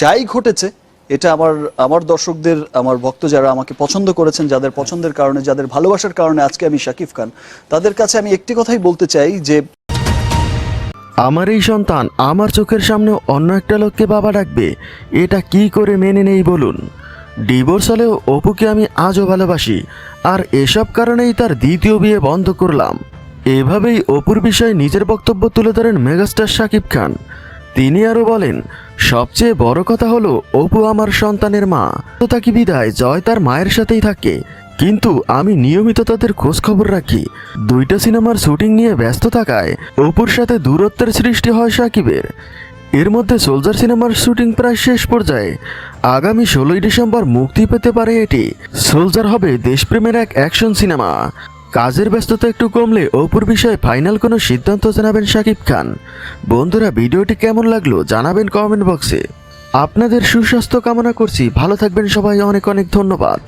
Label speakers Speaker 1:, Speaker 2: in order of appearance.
Speaker 1: যাই ঘটেছে, এটা আমার আমার দর্শকদের, আমার ভক্ত যারা আমাকে পছন্দ করেছেন, যাদের পছন্দের কারণে, যাদের ভালোবাসার কারণে আজকে আমি শাকিব খান, তাদের কাছে আমি একটি কথাই বলতে চাই যে,
Speaker 2: আমার এই সন্তান আমার চোখের সামনে অন্য একটা লোককে বাবা ডাকবে, এটা কি করে মেনে নেই বলুন? ডিভোর্স হলেও অপুকে আমি আজও ভালোবাসি, আর এসব কারণেই তার দ্বিতীয় বিয়ে বন্ধ করলাম। এভাবেই অপুর বিষয়ে নিজের বক্তব্য তুলে ধরেন মেগাস্টার শাকিব খান। তিনি আরও বলেন, সবচেয়ে বড় কথা হলো, অপু আমার সন্তানের মা। তো তাকে বিদায়, জয় তার মায়ের সাথেই থাকে। কিন্তু আমি নিয়মিত তাদের খোঁজ খবর রাখি। দুইটা সিনেমার শুটিং নিয়ে ব্যস্ত থাকায় অপুর সাথে দূরত্বের সৃষ্টি হয় সাকিবের। এর মধ্যে সোলজার সিনেমার শুটিং প্রায় শেষ পর্যায়ে। আগামী ষোলোই ডিসেম্বর মুক্তি পেতে পারে এটি। সোলজার হবে দেশপ্রেমের এক অ্যাকশন সিনেমা। কাজের ব্যস্ততা একটু কমলে অপুর বিষয়ে ফাইনাল কোনো সিদ্ধান্ত জানাবেন শাকিব খান। বন্ধুরা, ভিডিওটি কেমন লাগল জানাবেন কমেন্ট বক্সে আপনাদের সুস্বাস্থ্য কামনা করছি। ভালো থাকবেন সবাই। অনেক অনেক ধন্যবাদ।